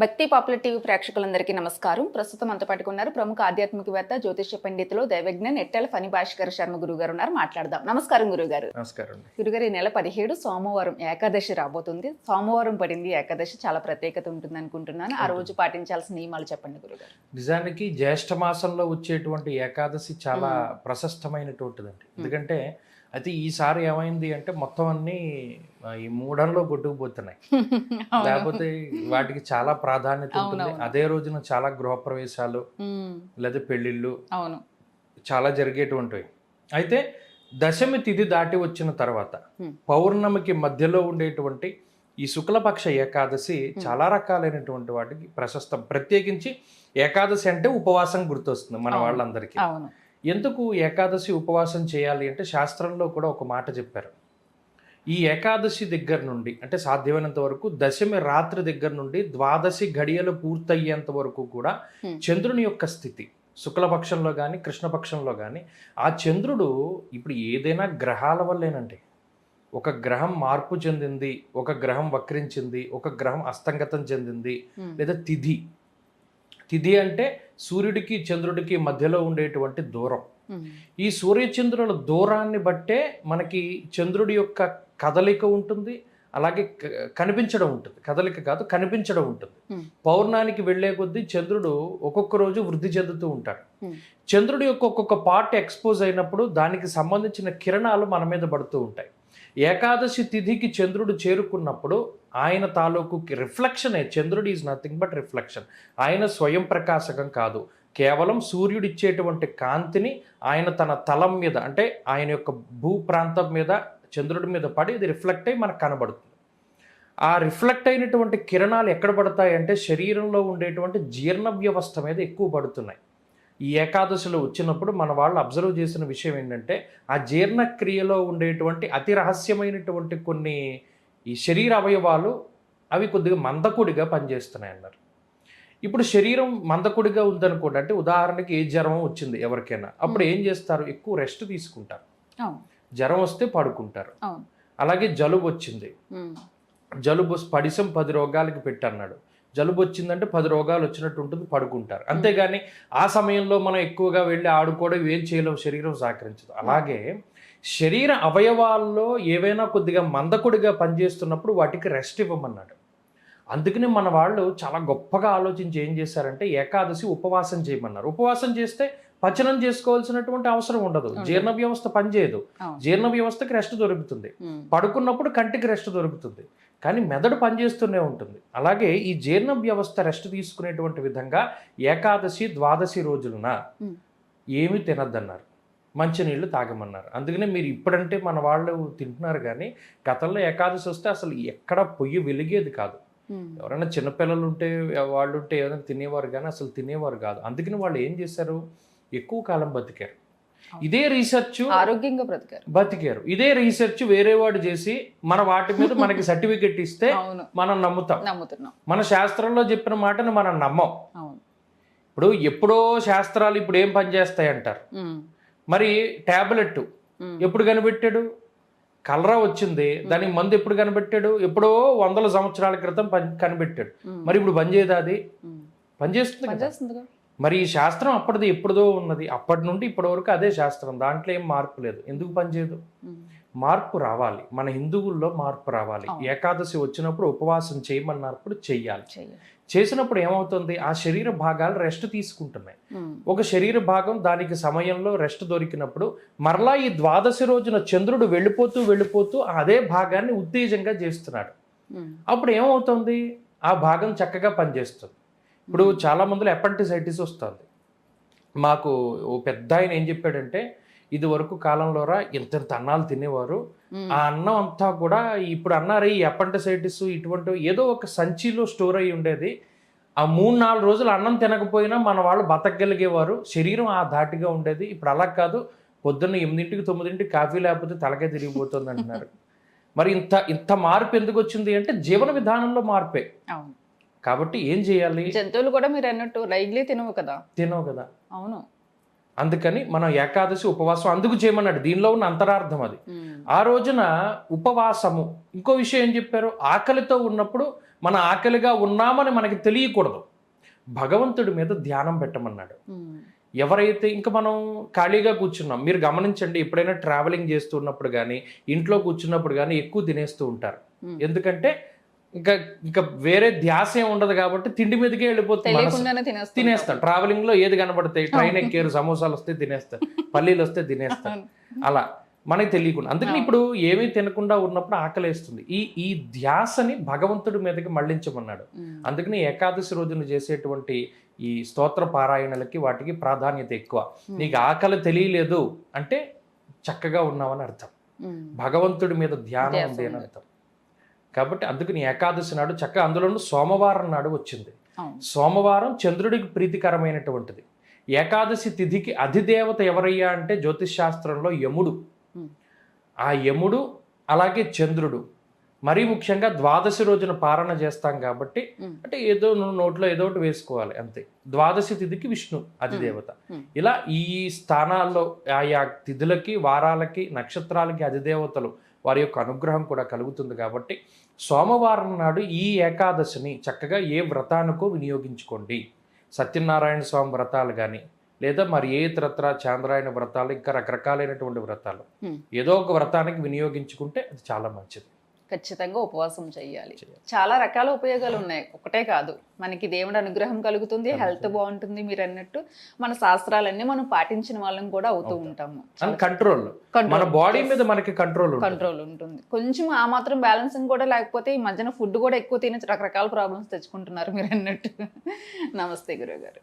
భక్తి popular TV ప్రేక్షకులందరికీ నమస్కారం. ప్రస్తుతం అంత పట్టుకున్నారు ప్రముఖ ఆధ్యాత్మికవేత్త జ్యోతిష్య పండితులు దైవజ్ఞ నెట్టెల ఫణి భాస్కర్ శర్మ గురుగారు ఉన్నారు. మాట్లాడదాం. నమస్కారం గురుగారు. నమస్కారం గురుగారు ఈ నెల పదిహేడు సోమవారం ఏకాదశి రాబోతుంది. సోమవారం పడింది ఏకాదశి. చాలా ప్రత్యేకత ఉంటుంది అనుకుంటున్నాను. ఆ రోజు పాటించాల్సిన నియమాలు చెప్పండి గురుగారు. నిజానికి జ్యేష్ఠ మాసంలో వచ్చేటువంటి ఏకాదశి చాలా ప్రశస్తమైనటువంటిదండి. ఎందుకంటే అయితే ఈసారి ఏమైంది అంటే మొత్తం అన్ని ఈ మూడంలో కొట్టుకుపోతున్నాయి లేకపోతే వాటికి చాలా ప్రాధాన్యత ఉంటుంది. అదే రోజున చాలా గృహప్రవేశాలు లేదా పెళ్ళిళ్ళు అవును. చాలా జరిగేటువంటివి. అయితే దశమి తిథి దాటి వచ్చిన తర్వాత. పౌర్ణమికి మధ్యలో ఉండేటువంటి ఈ శుక్లపక్ష ఏకాదశి చాలా రకాలైనటువంటి వాటికి ప్రశస్తం. ప్రత్యేకించి ఏకాదశి అంటే ఉపవాసం గుర్తొస్తుంది మన. వాళ్ళందరికీ. ఎందుకు ఏకాదశి ఉపవాసం చేయాలి అంటే శాస్త్రంలో కూడా ఒక మాట చెప్పారు. ఈ ఏకాదశి దగ్గర నుండి అంటే సాధ్యమైనంత వరకు దశమి రాత్రి దగ్గర నుండి ద్వాదశి గడియలు పూర్తయ్యేంత వరకు కూడా. చంద్రుని యొక్క స్థితి శుక్లపక్షంలో కానీ కృష్ణపక్షంలో కానీ ఆ చంద్రుడు ఇప్పుడు ఏదైనా గ్రహాల వల్లేనండి. ఒక గ్రహం మార్పు చెందింది ఒక గ్రహం వక్రించింది ఒక గ్రహం అస్తంగతం చెందింది లేదా తిథి తిథి అంటే సూర్యుడికి చంద్రుడికి మధ్యలో ఉండేటువంటి దూరం. ఈ సూర్యచంద్రుల దూరాన్ని బట్టే మనకి చంద్రుడి యొక్క కదలిక ఉంటుంది అలాగే కనిపించడం ఉంటుంది. కదలిక కాదు కనిపించడం ఉంటుంది. పౌర్ణానికి వెళ్ళే కొద్దీ చంద్రుడు ఒక్కొక్క రోజు వృద్ధి చెందుతూ ఉంటాడు. చంద్రుడి యొక్క ఒక్కొక్క పార్ట్ ఎక్స్పోజ్ అయినప్పుడు దానికి సంబంధించిన కిరణాలు మన మీద పడుతూ ఉంటాయి. ఏకాదశి తిథికి చంద్రుడు చేరుకున్నప్పుడు ఆయన తాలూకు రిఫ్లెక్షనే చంద్రుడు ఈజ్ నథింగ్ బట్ రిఫ్లెక్షన్. ఆయన స్వయం ప్రకాశకం కాదు. కేవలం సూర్యుడు ఇచ్చేటువంటి కాంతిని ఆయన తన తలం మీద అంటే ఆయన యొక్క భూ ప్రాంతం మీద చంద్రుడి మీద పడి ఇది రిఫ్లెక్ట్ అయి మనకు కనబడుతుంది. ఆ రిఫ్లెక్ట్ అయినటువంటి కిరణాలు ఎక్కడ పడతాయి అంటే శరీరంలో ఉండేటువంటి జీర్ణ వ్యవస్థ మీద ఎక్కువ పడుతున్నాయి. ఈ ఏకాదశిలో వచ్చినప్పుడు మన వాళ్ళు అబ్జర్వ్ చేసిన విషయం ఏంటంటే ఆ జీర్ణక్రియలో ఉండేటువంటి అతి రహస్యమైనటువంటి కొన్ని ఈ శరీర అవయవాలు అవి కొద్దిగా మందకుడిగా పనిచేస్తున్నాయి అన్నారు ఇప్పుడు శరీరం మందకుడిగా ఉందనుకోండి అంటే ఉదాహరణకి ఏ జ్వరం వచ్చింది ఎవరికైనా అప్పుడు ఏం చేస్తారు? ఎక్కువ రెస్ట్ తీసుకుంటారు. జ్వరం వస్తే పడుకుంటారు. అలాగే జలుబు వచ్చింది. జలుబు పడిసం పది రోగాలకి పెట్టన్నాడు. జలుబు వచ్చిందంటే పది రోగాలు వచ్చినట్టు ఉంటుంది పడుకుంటారు. అంతేగాని ఆ సమయంలో మనం ఎక్కువగా వెళ్ళి ఆడుకోవడం ఏం చేయలేం శరీరం సహకరించదు. అలాగే శరీర అవయవాల్లో ఏవైనా కొద్దిగా మందకుడిగా పనిచేస్తున్నప్పుడు వాటికి రెస్ట్ ఇవ్వమన్నాడు. అందుకని మన వాళ్ళు చాలా గొప్పగా ఆలోచించి ఏం చేశారంటే ఏకాదశి ఉపవాసం చేయమన్నారు. ఉపవాసం చేస్తే పచనం చేసుకోవాల్సినటువంటి అవసరం ఉండదు. జీర్ణ వ్యవస్థ పనిచేయదు. జీర్ణ వ్యవస్థకి రెస్ట్ దొరుకుతుంది. పడుకున్నప్పుడు కంటికి రెస్ట్ దొరుకుతుంది. కానీ మెదడు పనిచేస్తూనే ఉంటుంది. అలాగే ఈ జీర్ణ వ్యవస్థ రెస్ట్ తీసుకునేటువంటి విధంగా ఏకాదశి ద్వాదశి రోజులన. ఏమీ తినద్దన్నారు. మంచినీళ్ళు తాగమన్నారు. అందుకనే మీరు ఇప్పుడంటే మన వాళ్ళు తింటున్నారు కానీ గతంలో ఏకాదశి వస్తే అసలు ఎక్కడ పొయ్యి వెలిగేది కాదు. ఎవరైనా చిన్నపిల్లలు ఉంటే వాళ్ళు ఉంటే ఏదైనా తినేవారు కానీ అసలు తినేవారు కాదు. అందుకని వాళ్ళు ఏం చేశారు? ఎక్కువ కాలం బతికారు. ఇదే రీసెర్చ్ ఆరోగ్యంగా బ్రతికారు. బతికారు. ఇదే రీసెర్చ్ వేరే వాడు చేసి మన వాటి మీద మనకి సర్టిఫికెట్ ఇస్తే మనం నమ్ముతాం. నమ్ముతున్నాం. మన శాస్త్రంలో చెప్పిన మాటను మనం నమ్మం. ఇప్పుడు ఎప్పుడో శాస్త్రాలు ఇప్పుడు ఏం పనిచేస్తాయి అంటారు? మరి టాబ్లెట్ ఎప్పుడు కనిపెట్టాడు? కలరా వచ్చింది. దానికి మందు ఎప్పుడు కనిపెట్టాడు? ఎప్పుడో వందల సంవత్సరాల క్రితం కనిపెట్టాడు. మరి ఇప్పుడు పనిచేయదా అది. పనిచేస్తుంది మరి ఈ శాస్త్రం అప్పటిది ఎప్పుడుదో ఉన్నది. అప్పటి నుండి ఇప్పటి వరకు అదే శాస్త్రం. దాంట్లో ఏం మార్పు లేదు. ఎందుకు పనిచేయదు? మార్పు రావాలి. మన హిందువుల్లో మార్పు రావాలి. ఏకాదశి వచ్చినప్పుడు ఉపవాసం చేయమన్నప్పుడు చెయ్యాలి. చేసినప్పుడు ఏమవుతుంది? ఆ శరీర భాగాలు రెస్ట్ తీసుకుంటున్నాయి. ఒక శరీర భాగం దానికి సమయంలో రెస్ట్ దొరికినప్పుడు మరలా ఈ ద్వాదశి రోజున చంద్రుడు వెళ్ళిపోతూ వెళ్ళిపోతూ అదే భాగాన్ని ఉత్తేజంగా చేస్తున్నాడు. అప్పుడు ఏమవుతుంది? ఆ భాగం చక్కగా పనిచేస్తుంది. ఇప్పుడు చాలా మందిలో అపెంటిసైటిస్ వస్తుంది. మాకు ఓ పెద్ద ఆయన ఏం చెప్పాడంటే ఇది వరకు కాలంలోరా ఇంతంత అన్నాలు తినేవారు. ఆ అన్నం అంతా కూడా ఇప్పుడు అన్నారు ఈ అపెంటిసైటిస్ ఇటువంటి ఏదో ఒక సంచిలో స్టోర్ అయి ఉండేది. ఆ మూడు నాలుగు రోజులు అన్నం తినకపోయినా మన వాళ్ళు బతకగలిగేవారు. శరీరం ఆ ధాటిగా ఉండేది. ఇప్పుడు అలా కాదు. పొద్దున్న ఎనిమిదింటికి తొమ్మిదింటికి కాఫీ లేకపోతే తలకే తిరిగిపోతుంది అంటున్నారు. మరి ఇంత ఇంత మార్పు ఎందుకు వచ్చింది అంటే జీవన విధానంలో మార్పే. అవును. కాబట్టి ఏం చేయాలి? జంతువులు కూడా మీరు అన్నట్టు రైగ్లీ తినవు కదా. తినవు కదా. అవును. అందుకని మనం ఏకాదశి ఉపవాసం అందుకు చేయమన్నాడు. దీనిలో ఉన్న అంతరార్థం అది. ఆ రోజున ఉపవాసము. ఇంకో విషయం ఏం చెప్పారు? ఆకలితో ఉన్నప్పుడు మన ఆకలిగా ఉన్నామని మనకి తెలియకూడదు. భగవంతుడి మీద ధ్యానం పెట్టమన్నాడు. ఎవరైతే ఇంకా మనం ఖాళీగా కూర్చున్నాం మీరు గమనించండి ఎప్పుడైనా ట్రావెలింగ్ చేస్తున్నప్పుడు కానీ ఇంట్లో కూర్చున్నప్పుడు కానీ ఎక్కువ తినేస్తూ ఉంటారు. ఎందుకంటే ఇంకా ఇంకా వేరే ధ్యాస ఏం ఉండదు కాబట్టి తిండి మీదకే వెళ్ళిపోతుంది తినేస్తాం తినేస్తాం ట్రావెలింగ్లో ఏది కనబడతాయి? ట్రైన్ ఎక్కారు సమోసాలు వస్తే తినేస్తారు పల్లీలు వస్తే తినేస్తారు. అలా మనకి తెలియకుండా. అందుకని ఇప్పుడు ఏమీ తినకుండా ఉన్నప్పుడు ఆకలేస్తుంది. ఈ ఈ ధ్యాసని భగవంతుడి మీదకి మళ్ళించమన్నాడు. అందుకని ఏకాదశి రోజున చేసేటువంటి ఈ స్తోత్ర పారాయణలకి వాటికి ప్రాధాన్యత ఎక్కువ. నీకు ఆకలి తెలియలేదు అంటే చక్కగా ఉన్నావని అర్థం. భగవంతుడి మీద ధ్యానం ఉంది అని. అర్థం. కాబట్టి అందుకని ఏకాదశి నాడు చక్కగా అందులోనూ సోమవారం నాడు వచ్చింది. సోమవారం చంద్రుడికి ప్రీతికరమైనటువంటిది. ఏకాదశి తిథికి అధిదేవత ఎవరయ్యా అంటే జ్యోతిష్ శాస్త్రంలో యముడు. ఆ యముడు అలాగే చంద్రుడు. మరీ ముఖ్యంగా ద్వాదశి రోజున పారణ చేస్తాం కాబట్టి. అంటే ఏదో నువ్వు నోట్లో ఏదో ఒకటి వేసుకోవాలి అంతే. ద్వాదశి తిథికి విష్ణు అధిదేవత. ఇలా ఈ స్థానాల్లో ఆయా తిథులకి వారాలకి నక్షత్రాలకి అధిదేవతలు వారి యొక్క అనుగ్రహం కూడా కలుగుతుంది కాబట్టి సోమవారం నాడు ఈ ఏకాదశిని చక్కగా ఏ వ్రతానికో వినియోగించుకోండి. సత్యనారాయణ స్వామి వ్రతాలు కానీ లేదా మరి ఏ ఇతరత్ర చాంద్రాయణ వ్రతాలు ఇంకా రకరకాలైనటువంటి వ్రతాలు. ఏదో ఒక వ్రతానికి వినియోగించుకుంటే అది చాలా మంచిది. ఖచ్చితంగా ఉపవాసం చేయాలి. చాలా రకాల ఉపయోగాలు ఉన్నాయి. ఒకటే కాదు మనకి దేవుడి అనుగ్రహం కలుగుతుంది హెల్త్ బాగుంటుంది మీరు అన్నట్టు మన శాస్త్రాలన్నీ మనం పాటించిన వాళ్ళం కూడా అవుతూ. ఉంటాము. కంట్రోల్. మన బాడీ మీద మనకి కంట్రోల్ కంట్రోల్ ఉంటుంది. కొంచెం ఆ మాత్రం బ్యాలెన్సింగ్ కూడా లేకపోతే ఈ మధ్యన ఫుడ్ కూడా ఎక్కువ తిని రకరకాల ప్రాబ్లమ్స్ తెచ్చుకుంటున్నారు మీరు అన్నట్టు నమస్తే గురువు గారు